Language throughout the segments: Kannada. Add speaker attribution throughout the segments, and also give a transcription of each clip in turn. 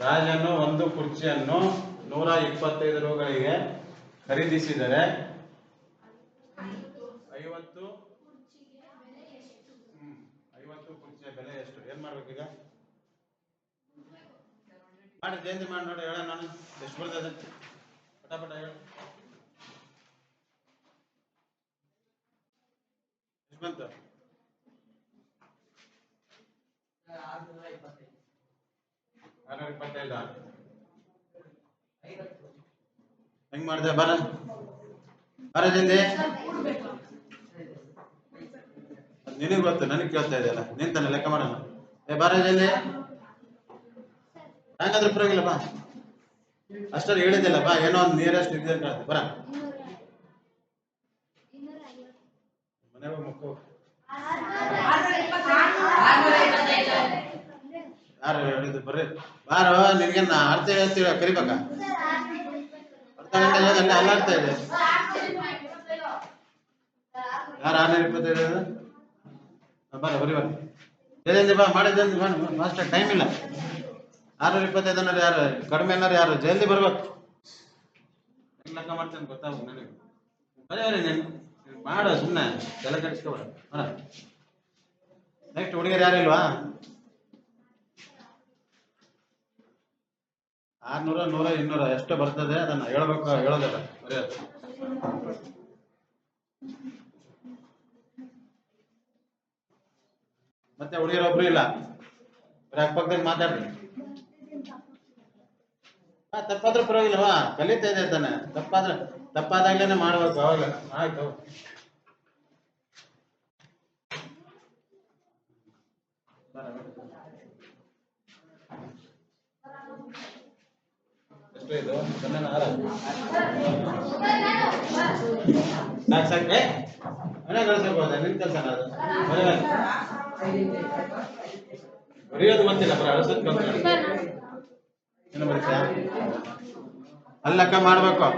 Speaker 1: ರಾಜನು ಒಂದು ಕುರ್ಚಿಯನ್ನು ನೂರ ಇಪ್ಪತ್ತೈದು ರೂಗಳಿಗೆ ಖರೀದಿಸಿದರೆ ಐವತ್ತು ಐವತ್ತು ಕುರ್ಚಿಯ ಬೆಲೆ ಎಷ್ಟು? ಏನ್ ಮಾಡ್ಬೇಕೀಗ? ಮಾಡಿ ಜಯಂತಿ ಮಾಡಿ ನೋಡಿ, ಹೇಳ ನಾನು. ಎಷ್ಟು ಬರ್ತದೆ ಪಟಾಪಟ ಹೇಳು. ಎಷ್ಟು ಬಂತು? ಆರ್ನೂರ ಇಪ್ಪತ್ತೈದು. ಹೆಂಗ್ ಮಾಡಿದೆ? ಬರ. ಬರ ನಿನಗೆ ಗೊತ್ತು ನನಗೆ ಕೇಳ್ತಾ ಇದೆಯಲ್ಲ. ನಿಂತಾನೆ ಲೆಕ್ಕ ಮಾಡೋಣ. ಏ ಬರ ಜಲ್ದಿ ಹಂಗಾದ್ರೆ ಪರವಾಗಿಲ್ಲ ಬಾ. ಅಷ್ಟರಲ್ಲಿ ಹೇಳಿದ್ದಿಲ್ಲ ಬಾ. ಏನೋ ಒಂದು ನಿಯರೆಸ್ಟ್ ಇದೆ ಅಂತ ಬರ. ಮನೆಗೆ ಮಕ್ಕಳು. ಯಾರು ಹೇಳಿದ್ದು ಬರ್ರಿ. ಬಾರೋ, ನಿನಗೆ ನಾ ಅರ್ಥ ಹೇಳ್ತೀವಿ, ಕರಿಬೇಕ? ಅರ್ಥ ಗಂಟೆ ಅಲ್ಲ ಅರ್ಥ ಇದೆ. ಯಾರು ಆರ್ನೂರ ಇಪ್ಪತ್ತೈದು ಬರ ಬರಿ ಬರ ಜಲ್ದಿ ಬಾ ಮಾಡಿದ್ದೆ ಬಾ ಮಾಸ್ಟರ್ ಟೈಮ್ ಇಲ್ಲ. ಆರ್ನೂರ ಇಪ್ಪತ್ತೈದು ಅನ್ನೋರು ಯಾರು? ಕಡಿಮೆ ಅನ್ನೋರು ಯಾರು? ಜಲ್ದಿ ಬರ್ಬೇಕು. ಲೆಕ್ಕ ಮಾಡ್ತೇನೆ ಗೊತ್ತಾಗ ನನಗೆ. ಬರೀ ಬರೀ, ನೀನು ಮಾಡು ಸುಮ್ಮನೆ ತಲೆ ಕೆಡಿಸ್ಕೊಬೇಡ. ನೆಕ್ಸ್ಟ್ ಹುಡುಗಿಯರು ಯಾರು ಇಲ್ವಾ? ಆರ್ನೂರ, ನೂರ, ಇನ್ನೂರ, ಎಷ್ಟು ಬರ್ತದೆ, ಅದನ್ನ ಹೇಳ್ಬೇಕು ಹೇಳೋದಿಲ್ಲ ಮತ್ತೆ ಹುಡುಗಿರ ಒಬ್ರು ಇಲ್ಲ. ಬರೀ ಅಕ್ಕಪಕ್ಕದಲ್ಲಿ ಮಾತಾಡ್ರಿ. ತಪ್ಪಾದ್ರೆ ಪರವಾಗಿಲ್ಲವಾ ಕಲಿತಾ ಇದೆ ತಾನೆ. ತಪ್ಪಾದ್ರೆ, ತಪ್ಪಾದಾಗ್ಲೇನೆ ಮಾಡ್ಬೇಕು, ಅವಾಗ. ಆಯ್ತು. ಎಷ್ಟು ಇದು? ಸೊನ್ನೆನ ಆರ ನಾಲ್ಕು ಸಾಕ್ರೆ ಮನೆ ಕಳ್ಸಕ್ಕೋದ ನಿನ್ ಕೆಲಸ ಅದು? ಬರೆಯೋದು ಗೊತ್ತಿಲ್ಲ ಬರ ಅಳಸೋದು ಗೊತ್ತಿಲ್ಲ ಏನು ಬರೀತಾ? ಅಲ್ಲಿ ಲೆಕ್ಕ ಮಾಡ್ಬೇಕು.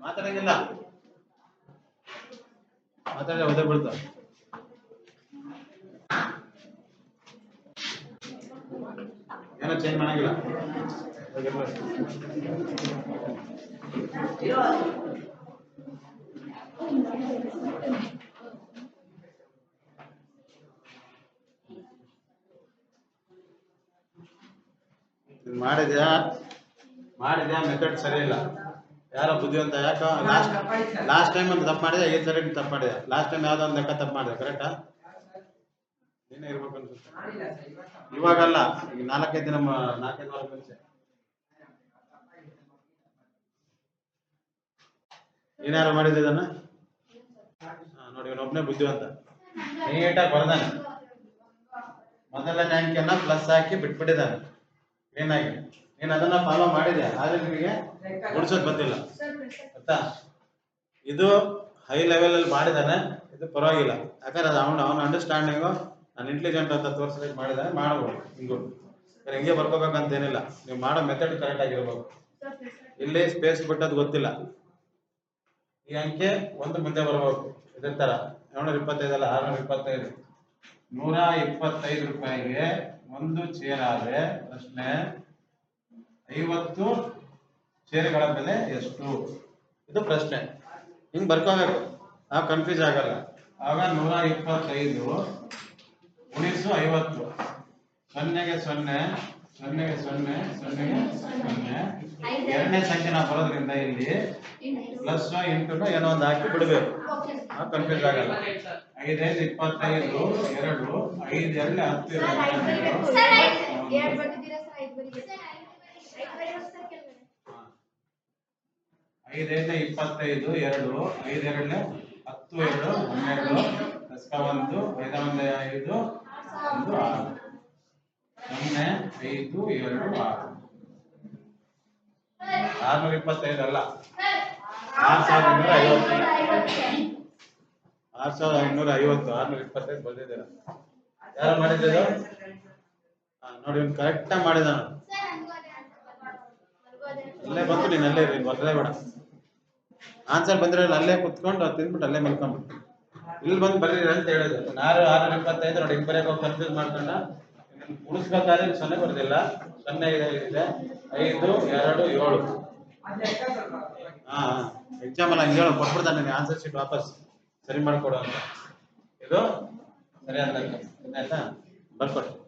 Speaker 1: ಮಾತಾಡಂಗಿಲ್ಲ. ಮಾತಾಡ ಒದೆ ಬೀಳ್ತ ಏನೋ ಚೇಂಜ್ ಮಾಡಂಗಿಲ್ಲ. ಮಾಡಿದ್ಯಾ? ಮಾಡಿದ್ಯಾ? ಮೆಥಡ್ ಸರಿ ಇಲ್ಲ. ಯಾರೋ ಬುದ್ಧಿವಂತ ಯಾಕೋ ಲಾಸ್ಟ್ ಲಾಸ್ಟ್ ಟೈಮ್ ಒಂದು ತಪ್ಪು ಮಾಡಿದೆ ಈ ಸರಿ ತಪ್ಪು ಮಾಡಿದೆ ಲಾಸ್ಟ್ ಟೈಮ್ ಯಾವ್ದೋ ಒಂದು ಲೆಕ್ಕ ತಪ್ಪು ಮಾಡಿದೆ ಕರೆಕ್ಟಾ ನೀನೇ ಇರ್ಬೇಕು ಅನ್ಸುತ್ತೆ. ಇವಾಗಲ್ಲ ಈಗ ನಾಲ್ಕೈದು ದಿನ ನಾಲ್ಕೈದು ವಾರ ಮುಂಚೆ. ನೀನ್ಯಾರು ಮಾಡಿದ್ದು ಇದನ್ನ? ನೋಡಿ ಇವನೊಬ್ನೇ ಬುದ್ಧಿವಂತ. ನೀಟಾಗಿ ಬರ್ದಾನೆ ಮೊದಲನೇ ಅಂಕಿಯನ್ನ ಪ್ಲಸ್ ಹಾಕಿ ಬಿಟ್ಬಿಟ್ಟಿದ್ದಾನೆ. ಏನಾಗಿ? ನೀನ್ ಅದನ್ನ ಫಾಲೋ ಮಾಡಿದೆ ಆದ್ರೆ ನಿಮಗೆ ಗುಡ್ಸೋದ್ ಬಂದಿಲ್ಲ ಗೊತ್ತಾ? ಇದು ಹೈ ಲೆವೆಲ್ ಅಲ್ಲಿ ಮಾಡಿದಾನೆ ಇದು ಪರವಾಗಿಲ್ಲ. ಯಾಕಂದ್ರೆ ಅದು ಅವನ ಅವನ ಅಂಡರ್ಸ್ಟ್ಯಾಂಡಿಂಗು ನಾನು ಇಂಟೆಲಿಜೆಂಟ್ ಅಂತ ತೋರಿಸಲಿಕ್ಕೆ ಮಾಡಿದ್ರೆ ಮಾಡ್ಬೋದು, ಹಿಂಗು. ಸರ್ ಹಿಂಗೆ ಬರ್ಕೋಬೇಕಂತ ಏನಿಲ್ಲ ನೀವು ಮಾಡೋ ಮೆಥಡ್ ಕರೆಕ್ಟ್ ಆಗಿರ್ಬೇಕು ಇಲ್ಲಿ ಸ್ಪೇಸ್ ಬಿಟ್ಟದ್ದು ಗೊತ್ತಿಲ್ಲ. ಈ ಅಂಕೆ ಒಂದು ಮುಂದೆ ಬರಬೇಕು. ಇದೇ ತರ. ಏಳ್ನೂರ ಇಪ್ಪತ್ತೈದಲ್ಲ? ಆರ್ನೂರ ಇಪ್ಪತ್ತೈದು. ನೂರ ಇಪ್ಪತ್ತೈದು ರೂಪಾಯಿಗೆ ಒಂದು ಚೇರ್ ಆದ್ರೆ ಪ್ರಶ್ನೆ, ಐವತ್ತು ಚೇರ್ಗಳ ಬೆಲೆ ಎಷ್ಟು? ಇದು ಪ್ರಶ್ನೆ. ಹಿಂಗ್ ಬರ್ಕೋಬೇಕು. ಆ ಕನ್ಫ್ಯೂಸ್ ಆಗಲ್ಲ. ಆಗ ನೂರ ಇಪ್ಪತ್ತೈದು ಉಳಿಸು ಐವತ್ತು. ಸೊನ್ನೆಗೆ ಸೊನ್ನೆ ಸೊನ್ನೆಗೆ ಸೊನ್ನೆ ಸೊನ್ನೆಗೆ ಸೊನ್ನೆ. ಎರಡನೇ ಸಂಖ್ಯೆ ನಾವು ಬರೋದ್ರಿಂದ ಇಲ್ಲಿ ಪ್ಲಸ್ ಇಂಟು ಏನೋ ಒಂದು ಹಾಕಿ ಬಿಡಬೇಕು. ಕನ್ಫ್ಯೂಸ್ ಆಗಲ್ಲ. ಐದೈದು ಇಪ್ಪತ್ತೈದು ಎರಡು ಐದು ಎರಡು ಹತ್ತು
Speaker 2: ಐದೈದು ಐದು ಐದು.
Speaker 1: ಇಪ್ಪತ್ತೈದು ಎರಡು ಐದೆರಡನೇ ಹತ್ತು ಎರಡು ಹನ್ನೆರಡು ದಸ್ಕಾ ಐದ ಒಂದೇ ಐದು ಒಂದು ಆರು ಸೊನ್ನೆ ಐದು ಏಳು ಆರು. ಆರ್ನೂರ ಇಪ್ಪತ್ತೈದು ಅಲ್ಲ? ಆರ್ ಸಾವಿರದ ಇನ್ನೂರ ಐವತ್ತು. ಆರ್ ಸಾವಿರದ ಐನೂರ ಐವತ್ತು, ಆರ್ನೂರ ಇಪ್ಪತ್ತೈದು ಬಂದಿದ್ದೀರ ಯಾರು ಮಾಡಿದ್ದು ನೋಡಿ, ಇವ್ನು ಕರೆಕ್ಟಾಗಿ
Speaker 2: ಮಾಡಿದ
Speaker 1: ಅಲ್ಲೇ ಬಂತು ನೀನು ಅಲ್ಲೇ ಇರಿ ಬರ್ದೇ ಬೇಡ. ಆನ್ಸರ್ ಬಂದಿರಲ್ಲ, ಅಲ್ಲೇ ಕುತ್ಕೊಂಡು ತಿಂದ್ಬಿಟ್ಟು ಅಲ್ಲೇ ಮಲ್ಕೊಂಡ್ಬಿಟ್ಟು ಇಲ್ಲಿ ಬಂದು ಬರ್ರಿ ಅಂತ ಹೇಳಿದ್ರು. ನಾರು ಆರ್ನೂರ ಇಪ್ಪತ್ತೈದು, ನೋಡಿ, ಇಬ್ಬರೇ ಬರೆಯಕ್ಕೆ ಹೋಗಿ ಕನ್ಫ್ಯೂಸ್ ಮಾಡ್ಕೊಂಡ. ಉಳಿಸ್ಬೇಕಾದ್ರೆ ಸೊನ್ನೆ ಬರೋದಿಲ್ಲ. ಸೊನ್ನೆ ಇದೆ ಐದು, ಎರಡು, ಏಳು. ಹಾ ಎಕ್ಸಾಮ್ ಅಲ್ಲಿ, ಹಂಗೆ ಹೇಳು. ಕೊಟ್ಬಿಡ್ತಾನೆ ನನಗೆ ಆನ್ಸರ್ ಶೀಟ್ ವಾಪಸ್. ಸರಿ ಮಾಡ್ಕೊಡು ಅಂತ. ಇದು ಸರಿ ಆಯ್ತಾ ಬರ್ಕೊಟ್ಟು